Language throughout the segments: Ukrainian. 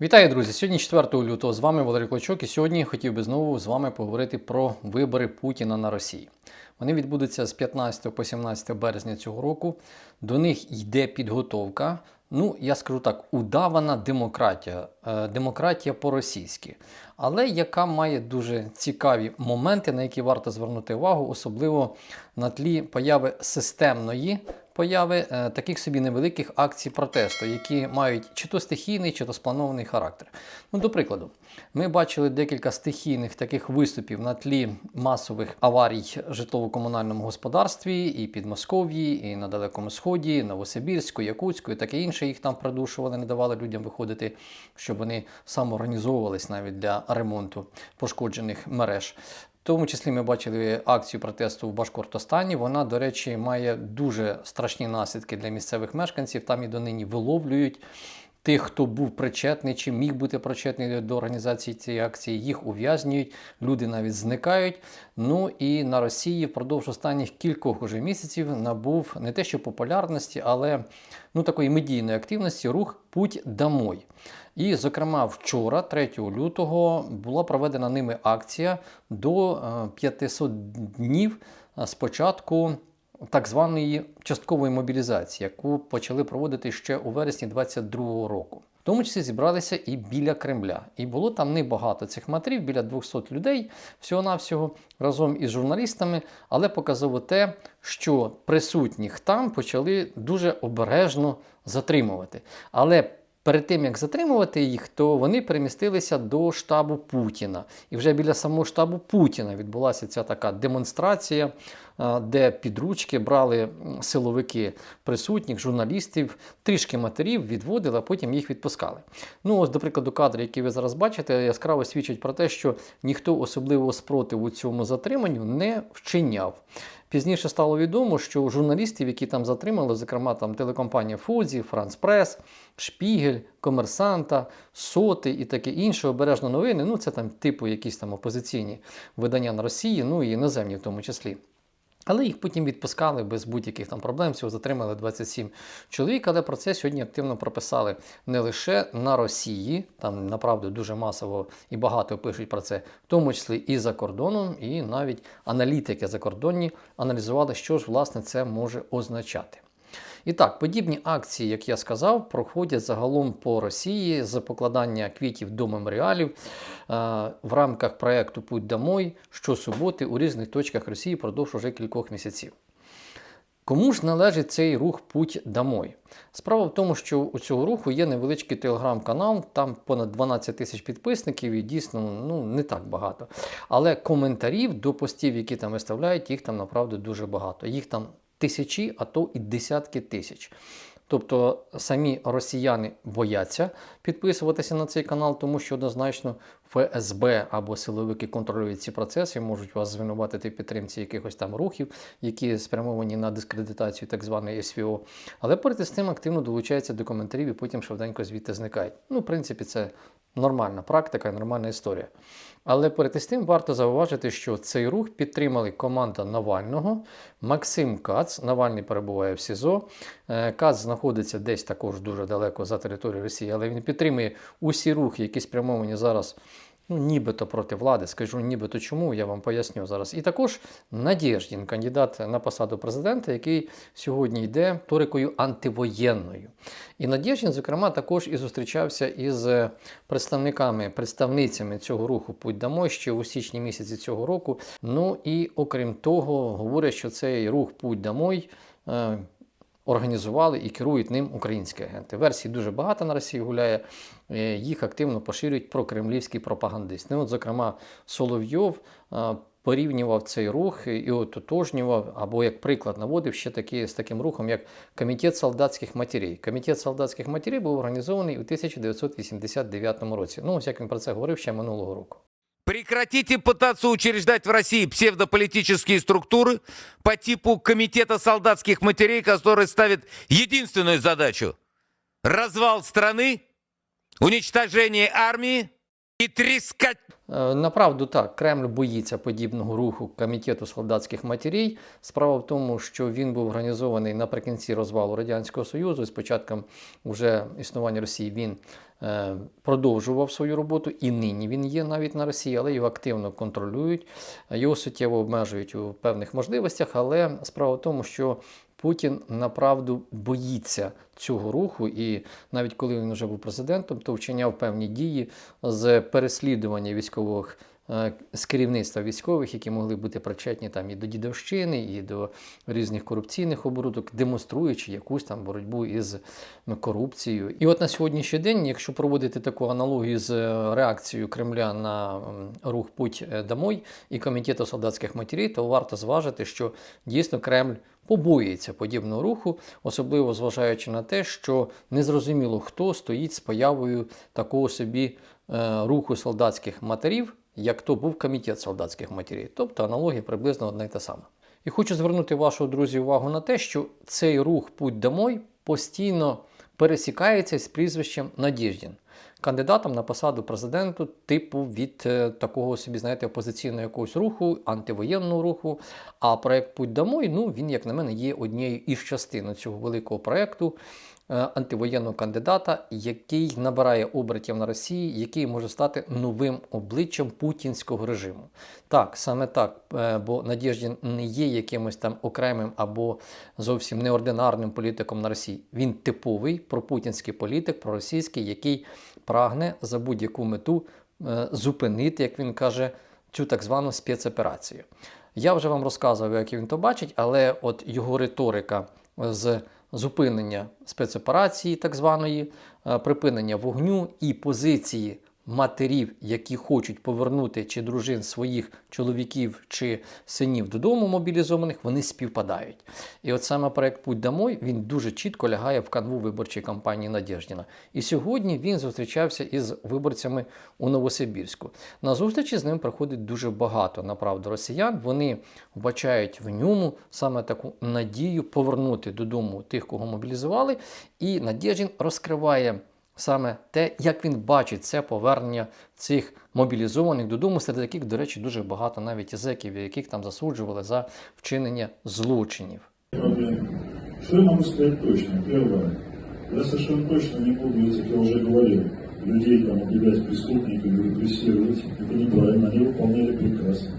Вітаю, друзі! Сьогодні 4 лютого з вами Валерій Клочок, і сьогодні хотів би знову з вами поговорити про вибори Путіна на Росії. Вони відбудуться з 15 по 17 березня цього року. До них йде підготовка. Ну, я скажу так, удавана демократія, е, демократія по-російськи, але яка має дуже цікаві моменти, на які варто звернути увагу, особливо на тлі появи системної появи е, таких собі невеликих акцій протесту, які мають чи то стихійний, чи то спланований характер. Ну, до прикладу, ми бачили декілька стихійних таких виступів на тлі масових аварій в житлово-комунальному господарстві і Підмосков'ї, і на Далекому Сході, Новосибірську, Якутську і таке інше. Їх там придушували, не давали людям виходити, щоб вони самоорганізовувались навіть для ремонту пошкоджених мереж. Тому числі ми бачили акцію протесту в Башкортостані. Вона, до речі, має дуже страшні наслідки для місцевих мешканців. Там і донині виловлюють тих, хто був причетний чи міг бути причетний до організації цієї акції. Їх ув'язнюють, люди навіть зникають. Ну і на Росії впродовж останніх кількох уже місяців набув не те, що популярності, але ну такої медійної активності рух Путь домой. І, зокрема, вчора, 3 лютого, була проведена ними акція до е, 500 днів е, з початку так званої часткової мобілізації, яку почали проводити ще у вересні 2022 року. В тому числі зібралися і біля Кремля. І було там небагато цих матерів, біля 200 людей, всього-навсього разом із журналістами, але показово те, що присутніх там почали дуже обережно затримувати. Але Перед тим як затримувати їх, то вони перемістилися до штабу Путіна. І вже біля самого штабу Путіна відбулася ця така демонстрація, де під ручки брали силовики присутніх, журналістів, трішки матерів відводили, а потім їх відпускали. Ну, ось, до прикладу, кадри, які ви зараз бачите, яскраво свідчать про те, що ніхто особливого спротиву цьому затриманню не вчиняв. Пізніше стало відомо, що журналістів, які там затримали, зокрема там телекомпанія Фузі, Франс Прес, Шпігель, Комерсанта, Соти і таке інше, обережно новини. Ну, це там типу якісь там опозиційні видання на Росії, ну і іноземні в тому числі. Але їх потім відпускали без будь-яких там проблем. Всього затримали 27 чоловік. Але про це сьогодні активно прописали не лише на Росії, там направду дуже масово і багато пишуть про це, в тому числі і за кордоном, і навіть аналітики закордонні аналізували, що ж власне це може означати. І так, подібні акції, як я сказав, проходять загалом по Росії з покладання квітів до меморіалів е, в рамках проєкту Путь домой щосуботи у різних точках Росії впродовж уже кількох місяців. Кому ж належить цей рух Путь домой? Справа в тому, що у цього руху є невеличкий телеграм-канал, там понад 12 тисяч підписників, і дійсно ну, не так багато. Але коментарів до постів, які там виставляють, їх там направду дуже багато. Їх там тисячі, а то і десятки тисяч. Тобто самі росіяни бояться підписуватися на цей канал, тому що однозначно ФСБ або силовики контролюють ці процеси, можуть вас звинуватити в підтримці якихось там рухів, які спрямовані на дискредитацію так званої СВО. Але поряд з тим активно долучаються до коментарів і потім швиденько звідти зникають. Ну, в принципі, це нормальна практика, нормальна історія. Але перед із тим варто зауважити, що цей рух підтримали команда Навального, Максим Кац. Навальний перебуває в СІЗО. Е, Кац знаходиться десь також дуже далеко за територією Росії, але він підтримує усі рухи, які спрямовані зараз. Ну, нібито проти влади, скажу нібито чому, я вам поясню зараз. І також Надєждін, кандидат на посаду президента, який сьогодні йде риторикою антивоєнною. І Надєждін, зокрема, також і зустрічався із представниками, представницями цього руху Путь домой ще у січні місяці цього року. Ну і окрім того, говорять, що цей рух Путь домой. Організували і керують ним українські агенти. Версій дуже багато на Росії гуляє. Е, Їх активно поширюють прокремлівські пропагандисти. Ну, от, зокрема, Соловйов е, порівнював цей рух і ототожнював, або як приклад наводив ще такі, з таким рухом, як Комітет солдатських матерей. Комітет солдатських матерей був організований у 1989 році. Ну, ось як він про це говорив ще минулого року. Прекратите пытаться учреждать в России псевдополитические структуры по типу Комитета солдатских матерей, который ставит единственную задачу – развал страны, уничтожение армии и трескать Е, Направду так, Кремль боїться подібного руху комітету солдатських матерій. Справа в тому, що він був організований наприкінці розвалу Радянського Союзу. З початком уже існування Росії він е, продовжував свою роботу, і нині він є навіть на Росії, але його активно контролюють, його суттєво обмежують у певних можливостях. Але справа в тому, що Путін направду боїться цього руху, і навіть коли він вже був президентом, то вчиняв певні дії з переслідування військових е, з керівництва військових, які могли бути причетні там і до дідовщини, і до різних корупційних оборудок, демонструючи якусь там боротьбу із ну, корупцією. І от на сьогоднішній день, якщо проводити таку аналогію з е, реакцією Кремля на рух Путь е, домой і комітету солдатських матерів, то варто зважити, що дійсно Кремль побоюється подібного руху, особливо зважаючи на те, що незрозуміло хто стоїть з появою такого собі е, руху солдатських матерів, як то був комітет солдатських матерів. Тобто аналогія приблизно одна й та сама. І хочу звернути вашу друзі увагу на те, що цей рух Путь домой постійно пересікається з прізвищем Надіждін, кандидатом на посаду президенту, типу від е, такого собі, знаєте, опозиційного якогось руху, антивоєнного руху. А проект Путь домой, ну він, як на мене, є однією із частин цього великого проекту е, антивоєнного кандидата, який набирає обертів на Росії, який може стати новим обличчям путінського режиму. Так, саме так, е, бо Надєждін не є якимось там окремим або зовсім неординарним політиком на Росії. Він типовий пропутінський політик, проросійський, який прагне за будь-яку мету е, зупинити, як він каже, цю так звану спецоперацію. Я вже вам розказував, як він то бачить, але от його риторика з зупинення спецоперації, так званої, е, припинення вогню і позиції матерів, які хочуть повернути чи дружин своїх чоловіків чи синів додому мобілізованих, вони співпадають. І от саме проект Путь домой він дуже чітко лягає в канву виборчої кампанії Надєждіна. І сьогодні він зустрічався із виборцями у Новосибірську. На зустрічі з ним приходить дуже багато направду росіян. Вони вбачають в ньому саме таку надію повернути додому тих, кого мобілізували. І Надєждін розкриває саме те, як він бачить це повернення цих мобілізованих додому, серед яких, до речі, дуже багато навіть і зеків, яких там засуджували за вчинення злочинів. проблем. Что я могу сказать точно? Первое. Я совершенно точно не буду, как я уже говорил, людей там объявлять преступниками, репрессировать. Это неправильно, они выполняли приказ.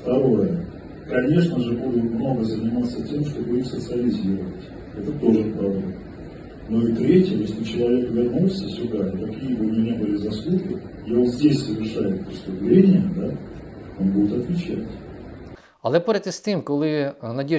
Второе. Конечно же, буду много заниматься тем, чтобы их социализировать. Это тоже правда. Ну и третье, если человек вернулся сюда, какие бы у ни были заслуги, и он здесь совершает преступление, да, он будет отвечать. Але перед із тим, коли е,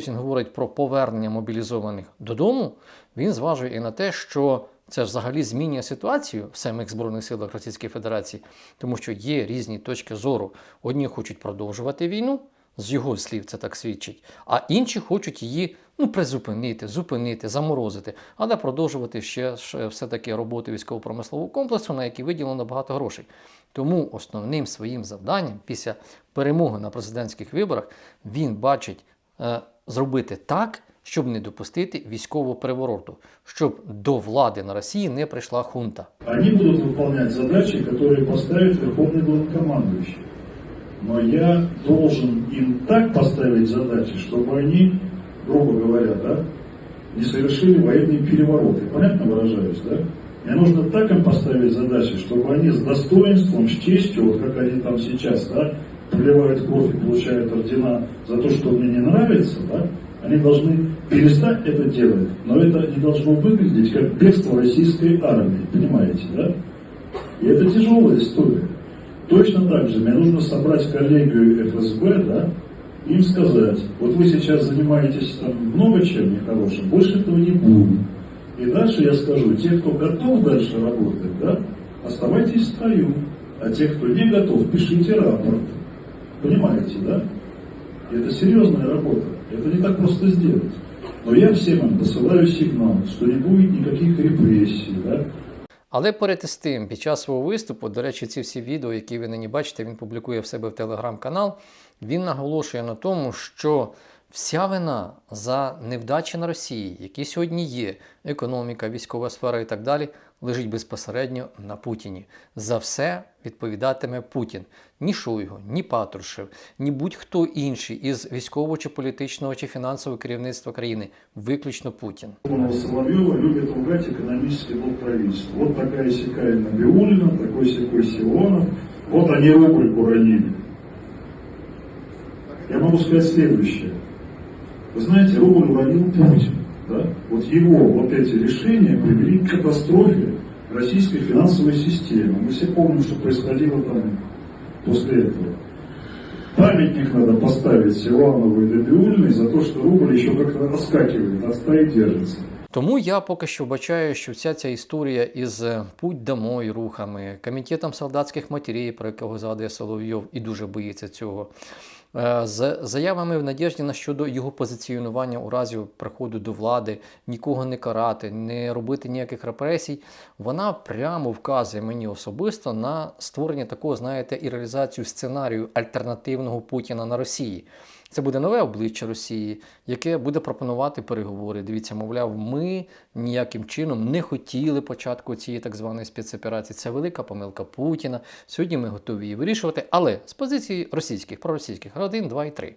говорить про повернення мобілізованих додому, він зважує і на те, що це взагалі змінює ситуацію в самих Збройних силах Російської Федерації, тому що є різні точки зору. Одні хочуть продовжувати війну, з його слів це так свідчить, а інші хочуть її ну, призупинити, зупинити, заморозити, але продовжувати ще, ще все-таки роботу військово-промислового комплексу, на який виділено багато грошей. Тому основним своїм завданням після перемоги на президентських виборах він бачить е, зробити так, щоб не допустити військового перевороту, щоб до влади на Росії не прийшла хунта. Они будут выполнять задачи, которые поставит Верховный Главнокомандующий. Но я должен им так поставить задачи, чтобы они, грубо говоря, да, не совершили военные перевороты. Понятно выражаюсь, да? Мне нужно так им поставить задачи, чтобы они с достоинством, с честью, вот как они там сейчас, да, проливают кровь и получают ордена за то, что мне не нравится, да, они должны перестать это делать, но это не должно выглядеть как бегство российской армии, понимаете, да? И это тяжелая история. Точно так же мне нужно собрать коллегию ФСБ, да, им сказать, вот вы сейчас занимаетесь там много чем нехорошим, больше этого не будет. И дальше я скажу, те, кто готов дальше работать, да, оставайтесь в строю, а те, кто не готов, пишите рапорт. Понимаете, да? Это серьезная работа, это не так просто сделать. Но я всем им посылаю сигнал, что не будет никаких репрессий, да, Але поряд із тим, під час свого виступу, до речі, ці всі відео, які ви нині бачите, він публікує в себе в телеграм-канал. Він наголошує на тому, що вся вина за невдачі на Росії, які сьогодні є, економіка, військова сфера і так далі, лежить безпосередньо на Путіні. За все відповідатиме Путін. Ні Шойгу, ні Патрушев, ні будь-хто інший із військового чи політичного чи фінансового керівництва країни, виключно Путін. Романа Соловьева любит ругать экономический блок правительства. Вот такая сякая Набиулина, такой секой Силуанов. Вот они рубль уронили. Я могу сказать следующее. Вы знаете, рубль уронил Путин Да? Вот его вот эти решения привели к катастрофе российской финансовой системы. Мы все помним, что происходило там после этого. Памятник надо поставить Силанову и Набиулиной за то, что рубль еще как-то раскакивает, от стаи держится. Тому я поки що вбачаю, що вся ця історія із е, путь домой рухами, комітетом солдатських матерій, про якого згадує Соловйов, і дуже боїться цього. е, З заявами в Надєжді на щодо його позиціонування у разі приходу до влади, нікого не карати, не робити ніяких репресій, вона прямо вказує мені особисто на створення такого, знаєте, і реалізацію сценарію альтернативного Путіна на Росії. Це буде нове обличчя Росії, яке буде пропонувати переговори. Дивіться, мовляв, ми ніяким чином не хотіли початку цієї так званої спецоперації. Це велика помилка Путіна. Сьогодні ми готові її вирішувати, але з позиції російських, проросійських, один, два і три.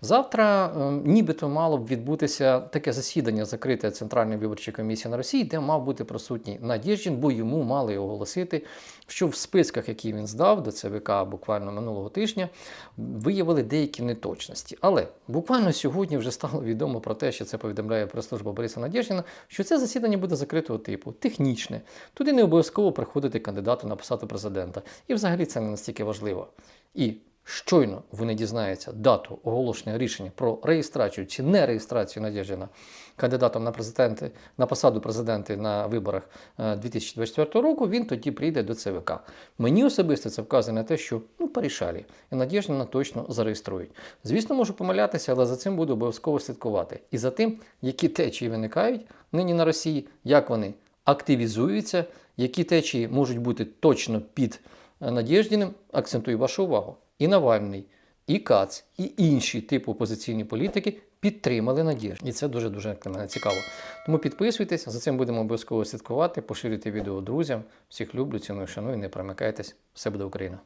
Завтра е, нібито мало б відбутися таке засідання закрите Центральної виборчої комісії на Росії, де мав бути присутній Надєждін, бо йому мали оголосити, що в списках, які він здав до ЦВК буквально минулого тижня, виявили деякі неточності. Але буквально сьогодні вже стало відомо про те, що це повідомляє прес-служба Бориса Надєждіна, що це засідання буде закритого типу, технічне. Туди не обов'язково приходити кандидату на посаду президента. І взагалі це не настільки важливо. І щойно вони дізнається дату оголошення рішення про реєстрацію чи не реєстрацію Надєждіна кандидатом на президенти на посаду президента на виборах е, 2024 року, він тоді прийде до ЦВК. Мені особисто це вказує на те, що ну порішалі, і Надєждіна точно зареєструють. Звісно, можу помилятися, але за цим буду обов'язково слідкувати. І за тим, які течії виникають нині на Росії, як вони активізуються, які течії можуть бути точно під е, Надєждіним, акцентую вашу увагу. І Навальний, і Кац, і інші типи опозиційні політики підтримали Надєжду. І це дуже дуже для мене цікаво. Тому підписуйтесь, за цим будемо обов'язково слідкувати, поширюйте відео друзям. Всіх люблю, ціную, шаную, не промикайтесь. Все буде Україна!